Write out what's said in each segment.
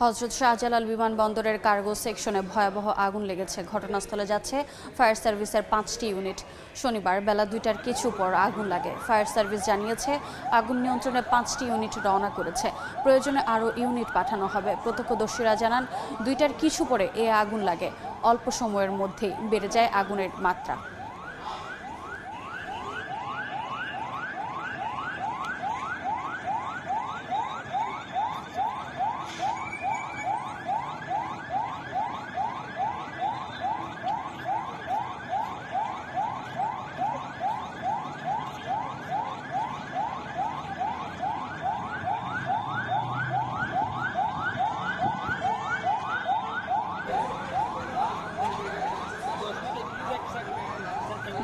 হজরত শাহজালাল বিমানবন্দরের কার্গো সেকশনে ভয়াবহ আগুন লেগেছে। ঘটনাস্থলে যাচ্ছে ফায়ার সার্ভিসের পাঁচটি ইউনিট। শনিবার বেলা দুইটার কিছু পর আগুন লাগে। ফায়ার সার্ভিস জানিয়েছে, আগুন নিয়ন্ত্রণে পাঁচটি ইউনিট রওনা করেছে। প্রয়োজনে আরও ইউনিট পাঠানো হবে। প্রত্যক্ষদর্শীরা জানান, দুইটার কিছু পরে এ আগুন লাগে। অল্প সময়ের মধ্যেই বেড়ে যায় আগুনের মাত্রা।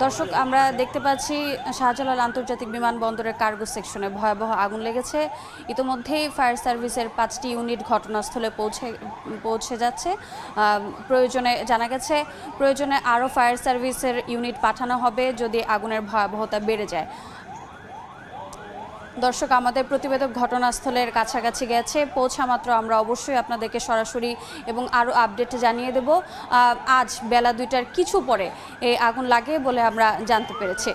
দর্শক, আমরা দেখতে পাচ্ছি শাহজালাল আন্তর্জাতিক বিমানবন্দরের কার্গো সেকশনে ভয়াবহ আগুন লেগেছে। ইতোমধ্যেই ফায়ার সার্ভিসের পাঁচটি ইউনিট ঘটনাস্থলে পৌঁছে পৌঁছে যাচ্ছে। প্রয়োজনে জানা গেছে, প্রয়োজনে আরও ফায়ার সার্ভিসের ইউনিট পাঠানো হবে যদি আগুনের ভয়াবহতা বেড়ে যায়। দর্শক, আমাদের প্রতিবেদক ঘটনাস্থলের কাছাকাছি গেছে। পৌঁছা মাত্র আমরা অবশ্যই আপনাদেরকে সরাসরি এবং আরও আপডেট জানিয়ে দেব। আজ বেলা দুইটার কিছু পরে এই আগুন লাগে বলে আমরা জানতে পেরেছি।